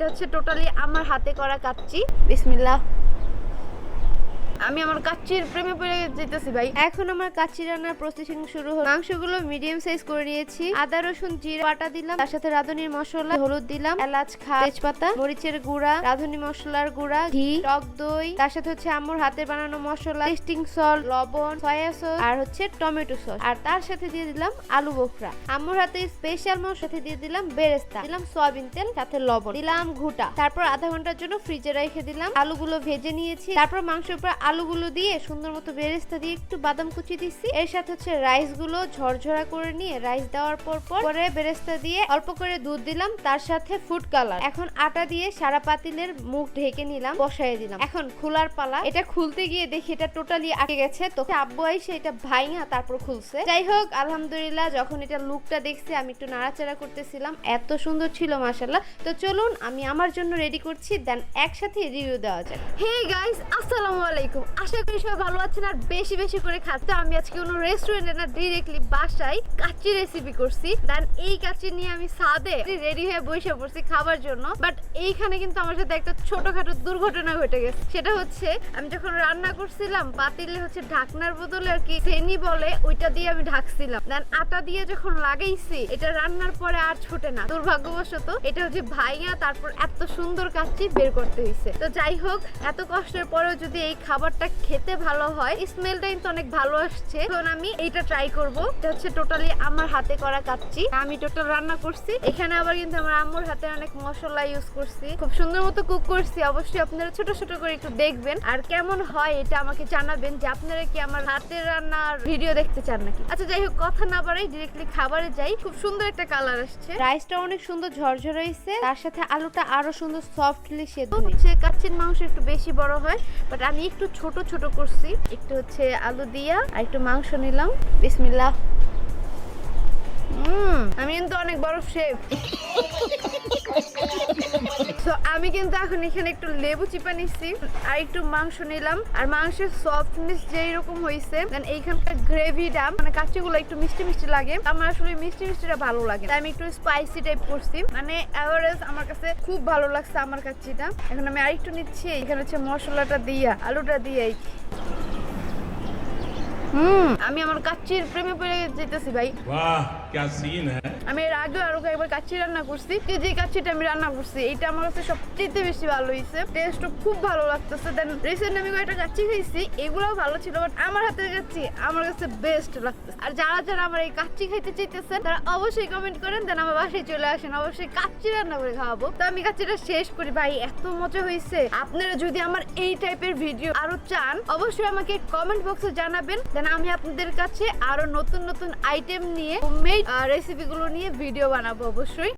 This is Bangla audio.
এটা হচ্ছে টোটালি আমার হাতে করা কাচ্চি। বিসমিল্লাহ। আমি আমার কাচ্চির প্রেমে পড়ে যেতেছি ভাই। এখন আমার কাচ্চি রান্নার প্রসেসিং শুরু হলো। মাংসগুলো মিডিয়াম সাইজ করে নিয়েছি। আদা, রসুন, জিরা, বাটা দিলাম। তার সাথে রাঁধুনির মশলা, হলুদ দিলাম। এলাচ খা তেজপাতা, মরিচের গুঁড়া, রাঁধুনি মশলার গুঁড়া, ঘি, টক দই। তার সাথে হচ্ছে আমার হাতের বানানো মশলা টেস্টিং সল্ট লবণ সয়া সস আর হচ্ছে টমেটো সস আর তার সাথে দিয়ে দিলাম আলু বোখরা। আম্মুর হাতে স্পেশাল মশলা, সাথে দিয়ে দিলাম বেরেস্তা। দিলাম সয়াবিন তেল, সাথে লবণ। দিলাম ঘুটা। তারপর আধা ঘণ্টার জন্য ফ্রিজে রেখে দিলাম। আলুগুলো ভেজে নিয়েছি। তারপর মাংসের উপর আলুগুলো দিয়ে সুন্দর মতো বেরেস্তা দিয়ে একটু বাদাম কুচি দিচ্ছি এর সাথে হচ্ছে রাইসগুলো ঝরঝরা করে নিয়ে রাইস দেওয়ার পর পর বেরেস্তা দিয়ে অল্প করে দুধ দিলাম, তার সাথে ফুড কালার এখন আটা দিয়ে সারা পাতিলের মুখ ঢেকে নিলাম বসাই দিলাম। এখন খোলার পালা। এটা খুলতে গিয়ে দেখি এটা টোটালি আটকে গেছে। তো আব্বু আইসে এটা ভাইঙা তারপর খুলছে। যাই হোক, আলহামদুলিল্লাহ, যখন এটা লুকটা দেখছি, আমি একটু নাড়াচাড়া করতেছিলাম। এত সুন্দর ছিল মাশাল্লাহ তো চলুন, আমি আমার জন্য রেডি করছি, দেন একসাথে রিভিউ দেওয়া যাক। হে গাইস আসসালামু আলাইকুম। আশা করি সবাই ভালো আছেন আর বেশি বেশি করে খাচ্ছে। আমি আজকে কোনো রেস্টুরেন্টে না ডিরেক্টলি বাসায় কাচ্চি রেসিপি করছি। দেন এই কাচ্চি নিয়ে আমি সাদে রেডি হয়ে বসে পড়ছি খাবার জন্য। বাট এইখানে কিন্তু আমার সাথে একটা ছোটখাটো দুর্ঘটনা ঘটে গেছে। সেটা হচ্ছে, আমি যখন রান্না করছিলাম, পাতিলে হচ্ছে ঢাকনার বদলে আর কি সেনি বলে, ওইটা দিয়ে আমি ঢাকছিলাম। দেন আটা দিয়ে যখন লাগাইছি, এটা রান্নার পরে আর ছোটে না। দুর্ভাগ্যবশত এটা হচ্ছে ভাইয়া তারপর এত সুন্দর কাচ্চি বের করতে হয়েছে তো যাই হোক, এত কষ্টের পরেও যদি এই খাবারটা খেতে ভালো হয়। স্মেলটা কিন্তু অনেক ভালো আসছে। এখন আমি এইটা ট্রাই করব। এটা হচ্ছে টোটালি আমার হাতে করা কাচ্চি। আমি টোটাল রান্না করছি। এখানে আবার কিন্তু আমার আম্মুর হাতে অনেক মশলা ইউজ করছি। খুব সুন্দর মতো কুক করছি। অবশ্যই আপনারা ছোট ছোট করে একটু দেখবেন। আর কেমন হয় এটা আমাকে জানাবেন যে আপনারা কি আমার হাতের রান্নার ভিডিও দেখতে চান নাকি? আচ্ছা যাই হোক কথা না বাড়াই ডিরেক্টলি খাবারে যাই। খুব সুন্দর একটা কালার আসছে। রাইসটা অনেক সুন্দর ঝরঝর হয়েছে। তার সাথে আলুটা আরও সুন্দর সফটলি সেদ্ধ হচ্ছে কাচ্চির মাংস একটু বেশি বড় হয় বাট আমি একটু ছোট ছোট করছি। একটু হচ্ছে আলু দিয়া আর একটু মাংস নিলাম। বিসমিল্লা আমি কিন্তু অনেক বড় শেফ। তো আমি কিন্তু এখন এখানে একটু লেবু চিপা নিচ্ছি আর একটু মাংস নিলাম। আর মাংসের সফটনেস যেই রকম হয়েছে এইখানকার গ্রেভিটা মানে কাচ্চিগুলো একটু মিষ্টি মিষ্টি লাগে। আমার আসলে মিষ্টি মিষ্টিটা ভালো লাগে। আমি একটু স্পাইসি টাইপ করছি। মানে অ্যাভারেজ আমার কাছে খুব ভালো লাগছে আমার কাচ্চিটা। এখন আমি আরেকটু নিচ্ছি এখানে হচ্ছে মশলাটা দিয়া, আলুটা দিয়ে হুম, আমি আমার কাচ্চির প্রেমে পড়ে যেতেছি ভাই। वाह क्या सीन है আমি এর আগে আরো একবার কাচ্চি রান্না করছি তো যে কাচ্চিটা আমি রান্না করছি এটা আমার কাছে সবচেয়ে বেশি ভালো হয়েছে টেস্টও খুব ভালো লাগতেছে দেন রিসেন্ট আমি কয়েকটা কাচ্চি খাইছি এগুলোও ভালো ছিল বাট আমার হাতের কাচ্চি আমার কাছে বেস্ট লাগতেছে আর যারা যারা আমার এই কাচ্চি খাইতে চাইতেছেন তারা অবশ্যই কমেন্ট করেন দেন আমার বাসায় চলে আসেন অবশ্যই কাচ্চি রান্না করে খাওয়াবো তো আমি কাচ্চিটা শেষ করি ভাই এত মজা হয়েছে আপনারা যদি আমার এই টাইপের ভিডিও আরো চান অবশ্যই আমাকে কমেন্ট বক্সে জানাবেন দেন আমি আপনাদের কাছে আরো নতুন নতুন আইটেম নিয়ে হোমমেড রেসিপিগুলো নিয়ে ভিডিও বানাবো অবশ্যই।